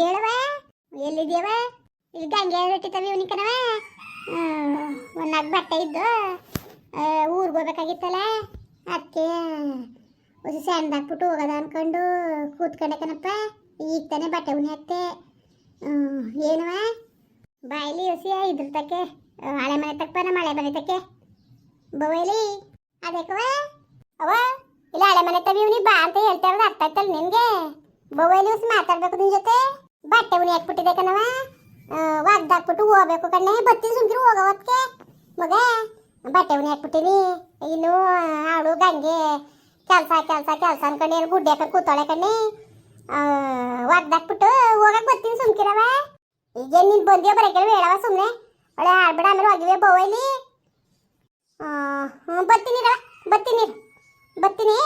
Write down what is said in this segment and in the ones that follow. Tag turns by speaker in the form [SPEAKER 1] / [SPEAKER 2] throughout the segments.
[SPEAKER 1] ಹೇಳವ? ಎಲ್ಲಿದ್ಯವ ಇಲ್ಲಿ ಗಂಗೆ ರೊಟ್ಟಿತವಿ ಇವನಿ ಕಣವ? ಒಂದು ನಾಲ್ಕು ಬಟ್ಟೆ ಇದ್ದು ಊರಿಗೆ ಹೋಗ್ಬೇಕಾಗಿತ್ತಲ್ಲ? ಅದಕ್ಕೆ ಹೊಸ ಸ್ಯಾಂಡ್ ಹಾಕ್ಬಿಟ್ಟು ಹೋಗೋದ ಅನ್ಕೊಂಡು ಕೂತ್ಕೊಂಡೆ ಕಣಪ್ಪ. ಈಗ ತಾನೇ ಬಟ್ಟೆ ಉನಿ ಹಾಕ್ತೆ ಏನವ? ಬಾಯ್ಲಿ ಹೊಸಿ ಇದ್ರ ತಕ್ಕೆ, ಹಳೆ ಮನೆ ತಕ್ಕ ನಮ್ಮ ಹಳೆ ಮನೆ ತಕ್ಕೆ. ಬವೈಲಿ ಅದಕ್ಕವ ಅವ ಇಲ್ಲ ಹಳೆ ಮನೆ ತವಿ ಬಾ ಅಂತ ಹೇಳ್ತಾ ಇರೋದು ಅರ್ಥ ಆಯ್ತಲ್ಲ ನಿನ್ಗೆ? ಬೊವೈಲಿ ಹೊಸಿ ಮಾತಾಡ್ಬೇಕು ನಿನ್ ಜೊತೆ. ಬಟ್ಟೆ ಉನಿ ಹಾಕ್ಬಿಟ್ಟಿದೆ ಕಣವ ಒಗ್ದಾಕ್ಬಿಟ್ಟು ಹೋಗ್ಬೇಕು ಕಣ್ಣೆ. ಬತ್ತೀನಿ ಸುಮ್ಕಿರು ಹೋಗೋವತ್ಕೆ ಮಗ, ಬಟ್ಟೆ ಉನಿ ಹಾಕ್ಬಿಟ್ಟಿನಿ. ಇನ್ನು ಅವಳು ಗಂಗೆ. ಕೆಲಸ ಕೆಲಸ ಕೆಲಸ ಅನ್ಕೊಂಡು. ಏನು ಗುಡ್ಡೆ ಹಾಕೊಂಡು ಕೂತಾಳೆ ಕಣ್ಣೆ. ಒಗ್ದಾಕ್ಬಿಟ್ಟು ಹೋಗಕ್ ಬರ್ತೀನಿ ಸುಮ್ಕಿರವ ಈಗ ನೀನು ಬಂದಿಯೋ ಬರಕ್ಕೆ ಹೇಳವ ಸುಮ್ಮನೆ ಒಳ್ಳೆ ಆಡ್ಬಿಡ ಆಮೇಲೆ ಹೋಗಿವೆ ಬೊವೈಲಿ ಬರ್ತೀನಿ ರವ ಬರ್ತೀನಿ. ಬರ್ತೀನಿ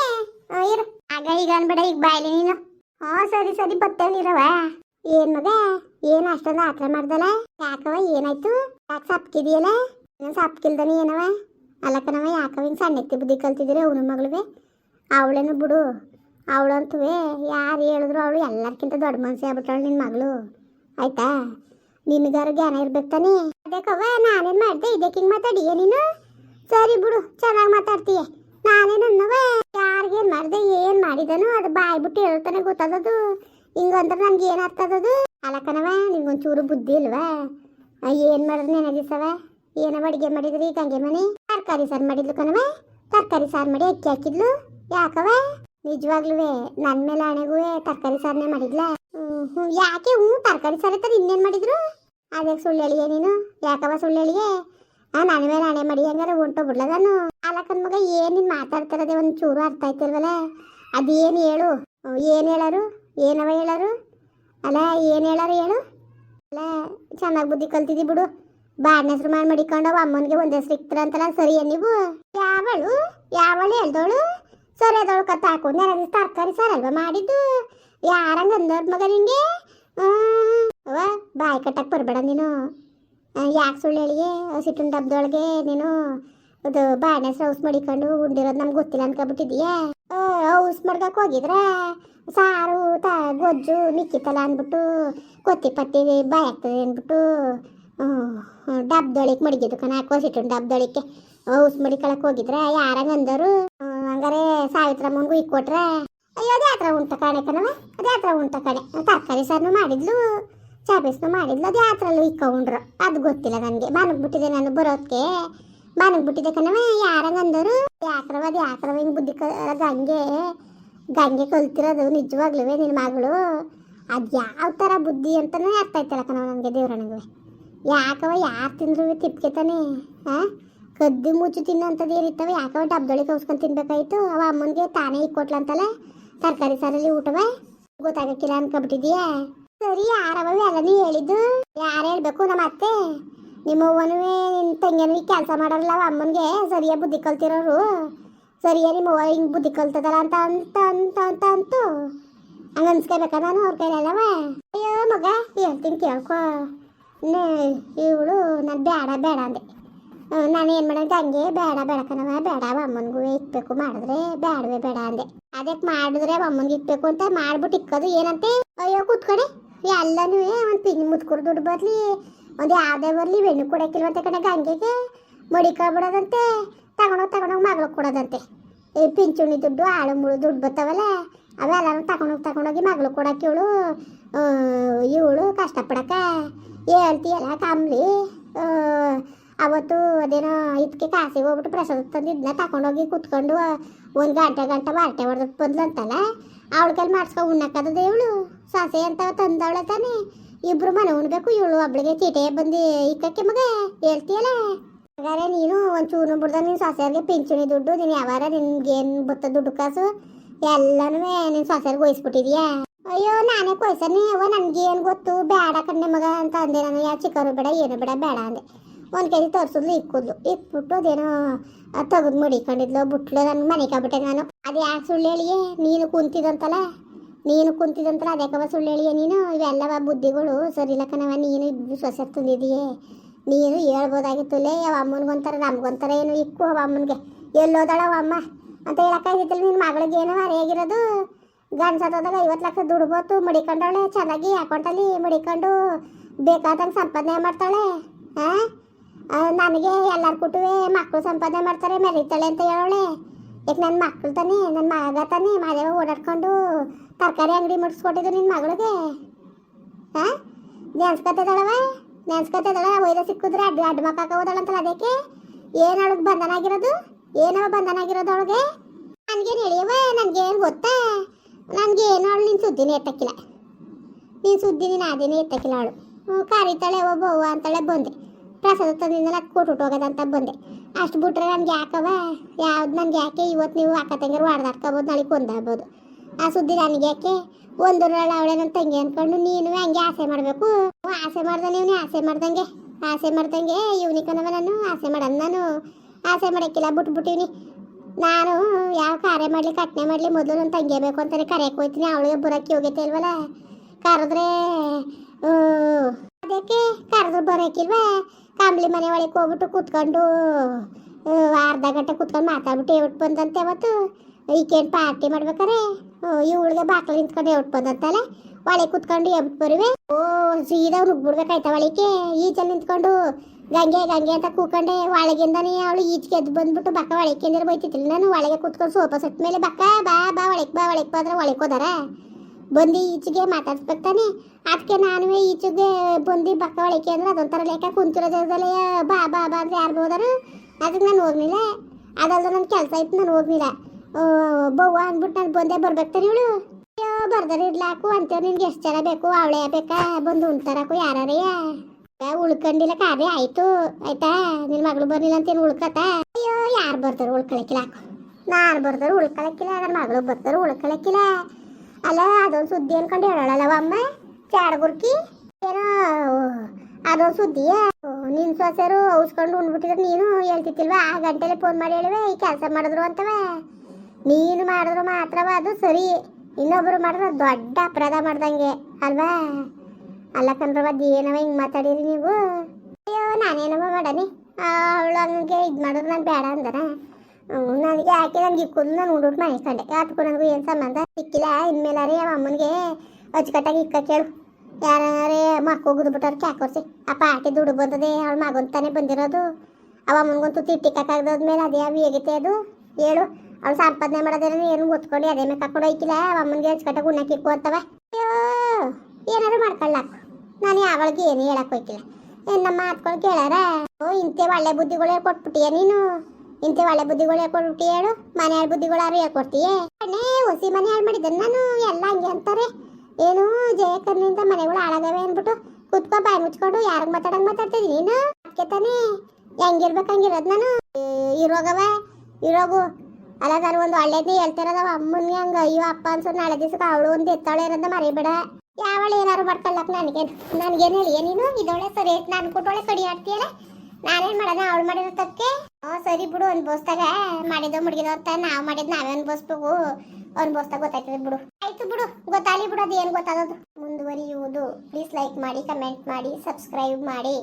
[SPEAKER 1] ಇರು. ಆಗ ಈಗ ಅನ್ಬೇಡ, ಈಗ ಬಾಯ್ಲಿ ನೀನು. ಹಾಂ ಸರಿ ಸರಿ ಬರ್ತೇವೆ ಏನ್ ಮಗ? ಏನ್ ಅಷ್ಟೊಂದು ಆತ್ರ ಮಾಡ್ದಲ್ಲ ಯಾಕವ ಏನಾಯ್ತು? ಯಾಕೆ ಸಪ್ಕಿದೆಯಲ್ಲ ಏನ್ ಸಪ್ಕಿಲ್ದನ ಏನವ ಅಲ್ಲಕ್ಕನವ ಯಾಕವ ಹಿಂಗೆ ಸಣ್ಣಕ್ಕೆ ಬುದ್ಧಿ ಕಲ್ತಿದ್ದೀರಿ ಅವನ ಮಗಳಿಗೆ? ಅವಳೇನು ಬಿಡು. ಅವಳಂತೂ ಯಾರು ಹೇಳಿದ್ರು ಅವಳು ಎಲ್ಲರ್ಕಿಂತ ದೊಡ್ಡ ಮನ್ಸಿ ಆಗ್ಬಿಟ್ಟಾಳು ನಿನ್ನ ಮಗಳು. ಆಯ್ತಾ? ನಿನಗಾರ ಜ್ಞಾನ ಇರ್ಬೇಕು ತಾನೆ? ಅದಕ್ಕವ ನಾನೇನು ಮಾಡ್ದೆ? ಇದಕ್ಕೆ ಹಿಂಗೆ ಮಾತಾಡಿಯ ನೀನು? ಸರಿ ಬಿಡು, ಚೆನ್ನಾಗಿ ಮಾತಾಡ್ತೀಯ. ನಾನೇನನ್ನವ ಯಾರಿಗೇನು ಮಾಡಿದೆ, ಏನು ಮಾಡಿದನು ಅದು ಬಾಯ್ಬಿಟ್ಟು ಹೇಳ್ತಾನೆ ಗೊತ್ತಾದದು. ಹಿಂಗಂದ್ರೆ ನನ್ಗೆ ಏನು ಅದು ಅಲಕನವ ನಿಮ್ಗೊಂಚೂರು ಬುದ್ಧಿ ಇಲ್ವಾ? ಏನು ಮಾಡ್ರ ನೆನದಿಸವ ಏನವ ಅಡಿಗೆ ಮಾಡಿದ್ರಿ ಗಂಗೆ ಮನೆ? ತರಕಾರಿ ಸಾರು ಮಾಡಿದ್ಲು ಕಣವ ತರಕಾರಿ ಸಾರು ಮಾಡಿ ಅಕ್ಕಿ ಹಾಕಿದ್ಲು? ಯಾಕವ ನಿಜವಾಗ್ಲೂ ನನ್ನ ಮೇಲೆ ಹಣೆಗೂ ತರಕಾರಿ ಸಾರನೇ ಮಾಡಿದ್ಲ? ಹ್ಮ್, ಯಾಕೆ? ಹ್ಞೂ ತರಕಾರಿ ಸಾರು ತರ ಇನ್ನೇನು ಮಾಡಿದ್ರು? ಅದಕ್ಕೆ ಸುಳ್ಳು ಹೇಳಿಗೆ ನೀನು? ಯಾಕವ ಸುಳ್ಳು ಹೇಳಿಗೆ ಆ ನನ್ನ ಮೇಲೆ ಅಣೆ ಮಾಡಿ ಹಂಗಾರೆ ಹೊಂಟು ಬಿಡ್ಲದನು? ಅಲಕನ್ ಮಗ ಏನ್ ನೀನ್ ಮಾತಾಡ್ತಿರೋದೆ ಒಂದ್ ಚೂರು ಅರ್ಥ ಆಯ್ತಿಲ್ವಲ್ಲ? ಅದೇನು ಹೇಳು? ಏನು ಹೇಳಾರು? ಏನವ ಹೇಳಾರು? ಅಲ್ಲ, ಏನು ಹೇಳಾರು ಹೇಳು? ಅಲ್ಲ, ಚೆನ್ನಾಗಿ ಬುದ್ಧಿ ಕಲ್ತಿದ್ದಿ ಬಿಡು. ಬಾಡ್ನ ಹೆಸರು ಮಾಡಿ ಮಡಿಕೊಂಡು ಅವ್ ಅಮ್ಮನಿಗೆ ಒಂದು ಹೆಸ್ರು ಇಕ್ತಾರಂತಲ್ಲ ಸರಿ ನೀವು? ಯಾವಳು? ಯಾವಳು ಹೇಳ್ದವಳು ಸರಿ ಅದವಳು ಕತ್ತ ಹಾಕೊಂಡು ತರಕಾರಿ ಸಾರ್ ಅಲ್ವಾ ಮಾಡಿದ್ದು? ಯಾರಂಗ ಅಂದವ್ರ ಮಗ ನಿಂಗೆ? ಅವ್ವ, ಬಾಯಿ ಕಟ್ಟಕ್ಕೆ ಬರಬೇಡ ನೀನು. ಯಾಕೆ ಸುಳ್ಳು ಹೇಳಿಗೆ ಸಿಟ್ಟಿನ ಡಬ್ದೊಳಗೆ ನೀನು. ಅದು ಬಾಡ್ನ ಹೆಸರು ಔಸ್ ಮಡಿಕೊಂಡು ಉಂಡಿರೋದು ನಮ್ಗೆ ಗೊತ್ತಿಲ್ಲ ಅನ್ಕೊಬಿಟ್ಟಿದೀಯಾ ಔಸ್ ಮಾಡ್ಕಕ್ಕೆ ಹೋಗಿದ್ರೆ ಸಾರು, ತ, ಗೊಜ್ಜು ಮಿಕ್ಕಿತ್ತಲ್ಲ ಅಂದ್ಬಿಟ್ಟು ಕೊತ್ತಿ ಪತ್ತಿ ಬಾಯ್ ಆಗ್ತದೆ ಅಂದ್ಬಿಟ್ಟು ಡಬ್ದೊಳಿಗೆ ಮಡಗಿದ್ದು ಕಣ ಕೋಸಿಟ್ಟು ಡಬ್ದೊಳಿಕ್ಕೆ ಹೌಸ್ ಮಡಿಕೊಳಕ್ಕೆ ಹೋಗಿದ್ರೆ ಯಾರಂಗ ಅಂದರು ಹಂಗಾರೆ ಸಾವಿತ್ರಮ್ಮನಿಗೂ ಈಗ ಕೊಟ್ರೆ, ಅಯ್ಯೋ, ಅದೇ ಹತ್ರ ಉಂಟ ಕಣೆ ಕಣವ ಅದೇ ಹತ್ರ ಉಂಟ ಕಣೆ? ತರಕಾರಿ ಸಾರನು ಮಾಡಿದ್ಲು ಚಾಪೀಸ್ನು ಮಾಡಿದ್ಲು, ಅದೇ ಹತ್ರಲ್ಲೂ ಇಕ್ಕೊಂಡ್ರು ಅದು ಗೊತ್ತಿಲ್ಲ ನನಗೆ. ಮನಗ್ಬಿಟ್ಟಿದೆ ಬಿಟ್ಟಿದೆ ನಾನು ಬರೋದಕ್ಕೆ ಬಾನಕ್ ಬಿಟ್ಟಿದ್ದೆ ಕಣವ ಯಾರಂಗ ಅಂದರು ಯಾಕ್ರವ ಅದು ಯಾಕ್ರವ ಹಿಂಗೆ ಬುದ್ಧಿ ಗಂಗೆ ಗಂಗೆ ಕಲ್ತಿರೋದು ನಿಜವಾಗ್ಲೂ ನಿನ್ನ ಮಗಳು. ಅದು ಯಾವ ಥರ ಬುದ್ಧಿ ಅಂತಲೇ ಅರ್ಥ ಆಯ್ತಲ್ಲ ಕಣವ ನನಗೆ ದೇವ್ರನಿಗೆ. ಯಾಕವ ಯಾರು ತಿಂದ್ರು ತಿಪ್ಕೆತಾನೆ ಹಾಂ ಕದ್ದು ಮುಚ್ಚು ತಿನ್ನೋಂಥದ್ದು ಏನಿರ್ತವೆ ಯಾಕವ ಡಬ್ದೊಳಗೆ ಕೌಸ್ಕೊಂಡು ತಿನ್ಬೇಕಾಯ್ತು? ಅವ ಅಮ್ಮನಿಗೆ ತಾನೇ ಇಕ್ಕೊಟ್ಲಂತಲ್ಲ ತರಕಾರಿ ಸಾರಲ್ಲಿ ಊಟವ? ಗೊತ್ತಾಗಕ್ಕಿಲ್ಲ ಅನ್ಕೊಬಿಟ್ಟಿದ್ಯಾ ಸರಿ ಯಾರವ ಎಲ್ಲನೂ ಹೇಳಿದ್ದು? ಯಾರು ಹೇಳ್ಬೇಕು? ನಮ್ಮ ಅತ್ತೆ? ನಿಮ್ಮ ಅವ್ವನೂ ನಿನ್ನ ತಂಗಿನೂ ಕೆಲಸ ಮಾಡೋರಲ್ಲ ಅಮ್ಮನಿಗೆ ಸರಿಯಾಗಿ ಬುದ್ಧಿ ಕಲ್ತಿರೋರು. ಸರಿಯಾಗಿ ನಿಮ್ಮವ್ವ ಹಿಂಗೆ ಬುದ್ಧಿ ಕಲ್ತದಲ್ಲ ಅಂತ ಅಂತ ಅಂತ ಅಂತ ಅಂತು. ಹಂಗೆ ಅನ್ಸ್ಕೋಬೇಕಾ ನಾನು ಅವ್ರ ಅಯ್ಯೋ ಮಗ, ಹೇಳ್ತೀನಿ ಕೇಳ್ಕೊ. ಇವಳು ನಾನು ಬೇಡ ಬೇಡ ಅಂದೆ. ನಾನು ಏನು ಮಾಡೋದು ಹಂಗೆ ಬೇಡ ಬೇಡ ಕಣವ ಬೇಡ ಅಮ್ಮನಿಗೂ ಇಕ್ಬೇಕು ಮಾಡಿದ್ರೆ ಬೇಡವೇ ಬೇಡ ಅಂದೆ. ಅದಕ್ಕೆ ಮಾಡಿದ್ರೆ ಅಮ್ಮನಿಗೆ ಇಕ್ಬೇಕು ಅಂತ ಮಾಡ್ಬಿಟ್ಟು ಇಕ್ಕೋದು ಏನಂತೆ? ಅಯ್ಯೋ ಕೂತ್ಕೊಡಿ ಎಲ್ಲನೂ ಒಂದು ಪಿನ್ ಮುತ್ಕೂರು ದುಡ್ಡು ಬರಲಿ. ಒಂದು ಯಾವುದೇ ಬರಲಿ ಹೆಣ್ಣು ಕೊಡೋಕ್ಕಿಲ್ವಂತೆ ಕಡೆ ಗಂಗೆಗೆ. ಮಡಿಕೊಬಿಡೋದಂತೆ ತಗೊಂಡೋಗಿ ತಗೊಂಡೋಗಿ ಮಗಳು ಕೊಡೋದಂತೆ. ಈ ಪಿಂಚುಣಿ ದುಡ್ಡು, ಆಳು ಮುಳು ದುಡ್ಡು ಬರ್ತಾವಲ್ಲ ಅವೆಲ್ಲನೂ ತಗೊಂಡೋಗಿ ತಗೊಂಡೋಗಿ ಮಗಳು ಕೊಡಕ್ಕೆ ಇವಳು ಇವಳು ಕಷ್ಟಪಡಕ. ಹೇಳ್ತೀಯಲ್ಲ ಕಮ್ಲಿ ಅವತ್ತು ಅದೇನೋ ಇದಕ್ಕೆ ಕಾಸಿಗೆ ಹೋಗ್ಬಿಟ್ಟು ಪ್ರಸಾದ ತಂದಿದ್ನ ತಗೊಂಡೋಗಿ ಕುತ್ಕೊಂಡು, ಒಂದು ಗಂಟೆ ಗಂಟೆ ಬಾಟೆ ಹೊಡೆದ್ ಬಂದ್ಲಂತಲ್ಲ, ಅವಳ ಕೈಲಿ ಮಾಡಿಸ್ಕೊ ಉಣ್ಣಕ್ಕದ ಇವಳು. ಸೊಸೆ ಅಂತ ತಂದವಳೆ ತಾನೆ. ಇಬ್ರು ಮನೆ ಉಣ್ಬೇಕು ಇವಳು ಒಬ್ಳಿಗೆ ಚೀಟೆ ಬಂದು ಇಕ್ಕಕ್ಕೆ ಮಗ ಹೇಳ್ತೀಯಲ್ಲ? ಹಾಗಾದ್ರೆ ನೀನು ಒಂದು ಚೂರು ಬಿಡ್ದ ನಿನ್ನ ಸೊಸೆಯರಿಗೆ ಪಿಂಚಣಿ ದುಡ್ಡು, ನೀನು ಯಾವಾರ ನಿನ್ಗೇನು ಬತ್ತ ದುಡ್ಡು ಕಾಸು ಎಲ್ಲನೂ ನಿನ್ನ ಸೊಸೆಯರ್ಗೆ ವಹಿಸ್ಬಿಟ್ಟಿದ್ಯಾ ಅಯ್ಯೋ, ನಾನೇ ಕೊಯ್ಸನಿ ಅವ ನನಗೇನು ಗೊತ್ತು? ಬೇಡ ಕಣ್ಣೆ ಮಗ ಅಂತ ಅಂದೆ ನಾನು. ಯಾ ಚಿಕ್ಕವರು ಬೇಡ, ಏನು ಬೇಡ ಬೇಡ ಅಂದೆ. ಒಂದು ಕೆಜಿ ತೋರಿಸಿದ್ಲು, ಇಕ್ಕಿದ್ಲು. ಇಕ್ಬಿಟ್ಟು ಅದೇನೋ ತೆಗೆದು ಮಡಿಕೊಂಡಿದ್ಲು, ಬಿಟ್ಲು ನನ್ನ ಮನೆ ಕಾಬಿಟ್ಟೆ ನಾನು. ಅದು ಯಾಕೆ ಸುಳ್ಳು ಹೇಳಿಯೇ? ನೀನು ಕುಂತಿದಂತಲ್ಲ ನೀನು ಕುಂತಿದಂತರ ಅದಕ್ಕವ ಸುಳ್ಳು ಹೇಳಿಯ ನೀನು? ಇವೆಲ್ಲವ ಬುದ್ಧಿಗಳು. ಸರಿ ಇಲ್ಲ ಕಣವ ನೀನು ಸೊಸೆ ತಂದಿದೀಯೇ ನೀನು ಹೇಳ್ಬೋದಾಗಿತ್ತುಲೇ ಅವ ಅಮ್ಮನಿಗೊಂಥರ, ನಮ್ಗೊಂಥರ ಏನು ಇಕ್ಕು ಅವ ಅಮ್ಮನಿಗೆ. ಎಲ್ಲೋದಳ ಅವ ಅಮ್ಮ? ಅಂತ ಹೇಳಕ್ಕಾಗಿತ್ತಲ್ಲ ನಿನ್ನ ಮಗಳಿಗೆ ಏನೋ ಮರೆಯಾಗಿರೋದು ಗಂಡ್ಸತ್ತೋದಾಗ ಐವತ್ತು ಲಕ್ಷ ದುಡ್ಬೋತು ಮಡಿಕೊಂಡವಳೆ, ಚೆನ್ನಾಗಿ ಅಕೌಂಟಲ್ಲಿ ಮಡಿಕೊಂಡು ಬೇಕಾದಂಗೆ ಸಂಪಾದನೆ ಮಾಡ್ತಾಳೆ. ಹಾಂ ನನಗೆ ಎಲ್ಲರ ಕುಟುವೆ ಮಕ್ಕಳು ಸಂಪಾದನೆ ಮಾಡ್ತಾರೆ, ಮರಿತಾಳೆ ಅಂತ ಹೇಳೋಳೆ ಈಗ ನನ್ನ ಮಕ್ಕಳು ತಾನೆ, ನನ್ನ ಮಗ ತಾನೆ, ಮಾದೇವ ಓಡಾಡ್ಕೊಂಡು ತರಕಾರಿ ಅಂಗಡಿ ಮುಟ್ಸ್ಕೊಟ್ಟಿದ್ದು ನಿನ್ನ ಮಗಳಿಗೆ? ಹಾಂ ನೆನ್ಸ್ಕೊತಿದ್ದಾಳವ ನೆನ್ಸ್ಕೊತಿದ್ದಾಳ ಒಯ್ದ ಸಿಕ್ಕಿದ್ರೆ ಅಡ್ಡ ಅಡ್ಡ ಮಕ್ಕ ಅದಕ್ಕೆ ಏನು ಅವಳಿಗೆ ಬಂಧನ ಆಗಿರೋದು? ಏನವ ಬಂಧನ ಆಗಿರೋದು ಅವಳಿಗೆ? ನನಗೇನು ಹೇಳಿಯವ? ನನಗೇನು ಗೊತ್ತಾ? ನನಗೇನು ಅವಳು ನಿನ್ನ ಸುದ್ದಿನೇ ಎತ್ತಕ್ಕಿಲ್ಲ ನೀನು ಸುದ್ದಿ ನೀನು ಅದೇನೇ ಎತ್ತಕ್ಕಿಲ್ಲ ಅವಳು ಕರೀತಾಳೆ ಒಬ್ಬ ಅವ್ವ ಅಂತಳೆ ಬಂದೆ. ಪ್ರಸಾದ ತಂದಿಂದಲ್ಲ ಕೊಟ್ಟುಟ್ಟು ಹೋಗೋದಂತ ಬಂದೆ. ಅಷ್ಟು ಬಿಟ್ರೆ ನನಗೆ ಯಾಕವ? ಯಾವ್ದು ನನಗೆ ಯಾಕೆ ಇವತ್ತು ನೀವು ಅಕ್ಕ ತಂಗಿರು ಹೊಡೆದಾಡ್ಕೋಬೋದು ನಾಳೆ ಕೊಂದಾಗ್ಬೋದು ಆ ಸುದ್ದಿ ನನಗೆ ಯಾಕೆ? ಒಂದು ಅವಳೆ ನನ್ನ ತಂಗಿ ಅನ್ಕೊಂಡು ನೀನು ಹಂಗೆ ಆಸೆ ಮಾಡಬೇಕು. ಆಸೆ ಮಾಡ್ದೆ ನೀವು ಆಸೆ ಮಾಡ್ದಂಗೆ. ಆಸೆ ಮಾಡ್ದಂಗೆ ಇವ್ನಿಕನವ ನಾನು ಆಸೆ ಮಾಡೋದು ನಾನು. ಆಸೆ ಮಾಡೋಕ್ಕಿಲ್ಲ ಬಿಟ್ಬಿಟ್ಟಿವ್ನಿ ನಾನು ಯಾವ ಕಾರ್ಯ ಮಾಡಲಿ, ಕಟ್ನೆ ಮಾಡಲಿ, ಮೊದಲು ನನ್ನ ತಂಗಿ ಬೇಕು ಅಂತಾನೆ ಕರೆಯಕ್ಕೆ ಹೋಯ್ತೀನಿ. ಅವಳಿಗೆ ಬರೋಕ್ಕೆ ಯೋಗ್ಯತೆ ಇಲ್ವಲ್ಲ? ಕರೆದ್ರೆ ಅದಕ್ಕೆ ಕರೆದ್ರೆ ಬರೋಕ್ಕಿಲ್ವಾ ಕಾಂಬ್ಳಿ ಮನೆ ಒಳಗೆ ಹೋಗ್ಬಿಟ್ಟು ಕೂತ್ಕೊಂಡು ಅರ್ಧ ಗಂಟೆ ಕೂತ್ಕೊಂಡು ಮಾತಾಡ್ಬಿಟ್ಟು ಹೇಳ್ಬಿಟ್ಟು ಬಂದಂತೆ ಅವತ್ತು. ಈಕೇನು ಪಾರ್ಟಿ ಮಾಡ್ಬೇಕಾರೆ? ಇವಳಿಗೆ ಬಾಕ್ಲ ನಿಂತ್ಕೊಂಡು ಹೇಳ್ಬಿಟ್ಟು ಬಂದಂತಲ್ಲ? ಒಳಗೆ ಕೂತ್ಕೊಂಡು ಹೇಳ್ಬಿಟ್ಟು ಬರುವೆ? ಓ, ಸೀದಾ ನುಗ್ಬಿಡ್ಬೇಕಾಯ್ತ ಒಳಿಕೆ ಈಚಲ್ಲಿ ನಿಂತ್ಕೊಂಡು ಗಂಗೆ ಗಂಗೆ ಅಂತ ಕೂಕೊಂಡೆ. ಒಳಗಿಂದನೇ ಅವಳು ಈಚೆಗೆ ಎದ್ದು ಬಂದ್ಬಿಟ್ಟು ಬಕ್ಕ ಒಳಕ್ಕೆ ನೀರು ಬೈತಿತ್ತಿಲ್ಲ ನಾನು ಒಳಗೆ ಕೂತ್ಕೊಂಡು ಸೋಫಾ ಸೆಟ್ ಮೇಲೆ ಬಕ್ಕ, ಬಾ ಬಾ ಒಳಗೆ ಬಾ ಒಳಗೆ ಬಾ ಅಂದ್ರೆ ಒಳಗೆ ಹೋದಾರ? ಬಂದು ಈಚೆಗೆ ಮಾತಾಡ್ಸ್ಬೇಕು ತಾನೆ. ಅದಕ್ಕೆ ನಾನು ಈಚೆಗೆ ಬಂದು ಬಕ್ಕ ಒಳಕ್ಕೆ ಅಂದ್ರೆ ಅದೊಂಥರ ಲೆಕ್ಕ ಕುಂತಿರೋ ಜಾಗದಲ್ಲಿ ಬಾ ಬಾ ಬಾ ಅಂದ್ರೆ ಯಾರು ಹೋದರು? ಅದಕ್ಕೆ ನಾನು ಹೋಗ್ಲಿಲ್ಲ. ಅದಲ್ಲದೆ ನನ್ನ ಕೆಲಸ ಇತ್ತು, ನಾನು ಹೋಗ್ಲಿಲ್ಲ. ಬವ್ವ ಅಂದ್ಬಿಟ್ಟು ನಾನು ಬಂದೇ ಬರ್ಬೇಕು ತಾನೆ ಇವಳು. ಅಯ್ಯೋ, ಬರ್ದರೆ, ಇರ್ಲಾಕು ಅಂತೇವ್ ನಿನ್ಗೆ ಎಷ್ಟು ಜನ ಬೇಕು, ಅವಳೇ ಬೇಕಾ? ಬಂದು ಉಣ್ತಾರಕು ಯಾರೇ ಉಳ್ಕೊಂಡಿಲ್ಲ ಕಾರ್ಯ, ಆಯ್ತು. ಆಯ್ತಾ? ನಿನ್ ಮಗಳು ಬರ್ಲಿಲ್ಲ ಅಂತ ಏನು ಉಳ್ಕತ? ಅಯ್ಯೋ, ಯಾರು ಬರ್ತಾರೆ ಉಳ್ಕೊಳಕಿಲ್ಲ? ನಾನು ಬರ್ತಾರ ಉಳ್ಕೊಳಕಿಲ್ಲ ನನ್ನ ಮಗಳು ಬರ್ತಾರೆ ಉಳ್ಕೊಳಕಿಲ್ಲ. ಅಲ್ಲ, ಅದೊಂದು ಸುದ್ದಿ ಅನ್ಕೊಂಡು ಹೇಳಲ್ಲವ ಅಮ್ಮ? ಚಾಡ್ಗುರ್ಕಿ ಏನೋ, ಅದೊಂದು ಸುದ್ದಿ ನಿನ್ ಸೊಸರು ಔಸ್ಕೊಂಡು ಉಂಡ್ಬಿಟ್ಟಿದ್ರೆ ನೀನು ಹೇಳ್ತಿತ್ತಿಲ್ವಾ ಆ ಗಂಟೆಲೆ ಫೋನ್ ಮಾಡಿ ಹೇಳುವೆ, ಈ ಕೆಲಸ ಮಾಡಿದ್ರು ಅಂತವ. ನೀನು ಮಾಡಿದ್ರು ಮಾತ್ರವ ಅದು ಸರಿ. ಇನ್ನೊಬ್ರು ಮಾಡಿದ್ರೆ ದೊಡ್ಡ ಅಪರಾಧ ಮಾಡ್ದಂಗೆ, ಅಲ್ವಾ? ಅಲ್ಲ ಕಣ್ರವ ಏನವ ಹಿಂಗೆ ಮಾತಾಡಿರಿ ನೀವು. ಅಯ್ಯೋ ನಾನೇನವ ಮಾಡನಿ ಅವಳು ಹಂಗೆ ಇದು ಮಾಡಿದ್ರೆ ನಾನು ಬೇಡ ಅಂದರ ನನಗೆ ಯಾಕೆ ನನಗೆ ಇಕ್ಕೋದು ನಾನು ಹುಡುಗ್ರು ಮಾಡಿಸ್ಕೊಂಡೆ ಕಂಡೆ. ಅದಕ್ಕೂ ನನಗೂ ಏನು ಸಂಬಂಧ? ಸಿಕ್ಕಿಲ್ಲ, ಇನ್ಮೇಲಾರೆ ಅವ ಅಮ್ಮನಿಗೆ ಅಚ್ಚುಕಟ್ಟಾಗಿ ಇಕ್ಕ ಕೇಳು. ಯಾರೇ ಮಕ್ಕ ಹೋಗಿದ್ಬಿಟ್ಟವ್ರು ಕ್ಯಾಕೋರ್ಸಿ ಆ ಪಾಟಿ ದುಡ್ಡು ಬಂದದೆ, ಅವಳು ಮಗಂತಾನೆ ಬಂದಿರೋದು. ಅವ ಅಮ್ಮನಿಗಂತೂ ತಿಟ್ಟಿಕ್ಕಾಗದ್ಮೇಲೆ ಅದೇ ಅವು ಹೇಗೈತೆ ಅದು. ಹೇಳು ಅವಳು ಸಂಪಾದನೆ ಮಾಡೋದೇನೋ ಏನು ಓದ್ಕೊಂಡು ಅದೇ ಮೇಲೆ ಕರ್ಕೊಂಡು ಹೋಯ್ಕಿಲ್ಲ ಅಮ್ಮನಿಗೆ ಅಚ್ಚುಕಟ್ಟಾಗಿ ಉಣ್ಣಕ್ಕೆ ಅಯ್ಯೋ, ಏನಾದ್ರು ಮಾಡ್ಕೊಳ್ಳಾಕು ನಾನು ಯಾವಳಿಗೆ ಏನು ಹೇಳಕ್ ಹೋಯ್ಕಿಲ್ಲ. ನಮ್ಮ ಮಾತ್ಗಳು ಕೇಳಾರ ಓ, ಇಂತೆ ಒಳ್ಳೆ ಬುದ್ಧಿಗಳು ಹೇಳ್ಕೊಟ್ಬಿಟ್ಟಿಯ ನೀನು? ಇಂತೆ ಒಳ್ಳೆ ಬುದ್ಧಿಗಳು ಹೇಳ್ಕೊಟ್ಬಿಟ್ಟು ಹೇಳು? ಮನೆ ಬುದ್ಧಿಗಳಾರು ಹೇಳ್ಕೊಡ್ತೀಯ? ಅಣ್ಣೇ, ಹೊಸಿ ಮನೆ ಹಾಳು ಮಾಡಿದ್ದೆ ನಾನು? ಎಲ್ಲ ಹಂಗೆ ಅಂತಾರೆ. ಏನು ಜಯಕರ್ನಿಂದ ಮನೆಗಳು ಹಾಳಾಗವೆ ಅಂದ್ಬಿಟ್ಟು ಕುತ್ಕೊ, ಬಾಯಿ ಮುಚ್ಕೊಂಡು ಯಾರಿಗೆ ಮಾತಾಡಂಗೆ ಮಾತಾಡ್ತೀನಿ ನೀನು? ಅದಕ್ಕೆ ತಾನೇ. ಹೆಂಗಿರ್ಬೇಕು ಹಂಗಿರೋದು ನಾನು. ಇರೋಗವ, ಇರೋಗು. ಅಲ್ಲ ನಾನು ಒಂದು ಒಳ್ಳೇದೇ ಹೇಳ್ತಿರದ ಅಮ್ಮನ್ ಹಂಗ, ಅಯ್ಯೋ ಅಪ್ಪ ಅನ್ಸೋದು ನಾಳೆ ದಿವಸಕ್ಕೆ ಅವಳು ಒಂದು ಎತ್ತಾಳೆ ಇರೋದ ಮರಿಬೇಡ. ಯಾವಳು ಏನಾರು ಮಾಡ್ಕೊಳ್ಳಕ್ ನನಗೆ, ನನಗೇನು ಹೇಳಿ ನೀನು ಇದೊಳೆ ಸರಿ, ನಾನು ಕೊಟ್ಟೊಳೆ ಕಡಿ ಆಡ್ತೀಯಲ್ಲ ನಾನೇನು ಮಾಡೋಣ ಅವಳು ಮಾಡಿರೋ ತಕ್ಕೆ ಹ್ಞೂ ಸರಿ ಬಿಡು ಅನ್ಬೋಸ್ದಾಗ ಮಾಡಿದೋ ಮುಡಿಗಿದೋ ಅಂತ ನಾವು ಮಾಡಿದ್ ನಾವೇ ಅನ್ಬೋಸ್ಬೇಕು ಬೋಸ್ತಾಗ ಗೊತ್ತಾಯ್ತದ ಬಿಡು. ಆಯ್ತು ಬಿಡು, ಗೊತ್ತಾಗಲಿ ಬಿಡು ಅದು ಏನ್ ಗೊತ್ತಾಗೋದು ಮುಂದುವರಿಯುವುದು ಪ್ಲೀಸ್ ಲೈಕ್ ಮಾಡಿ ಕಮೆಂಟ್ ಮಾಡಿ ಸಬ್ಸ್ಕ್ರೈಬ್ ಮಾಡಿ.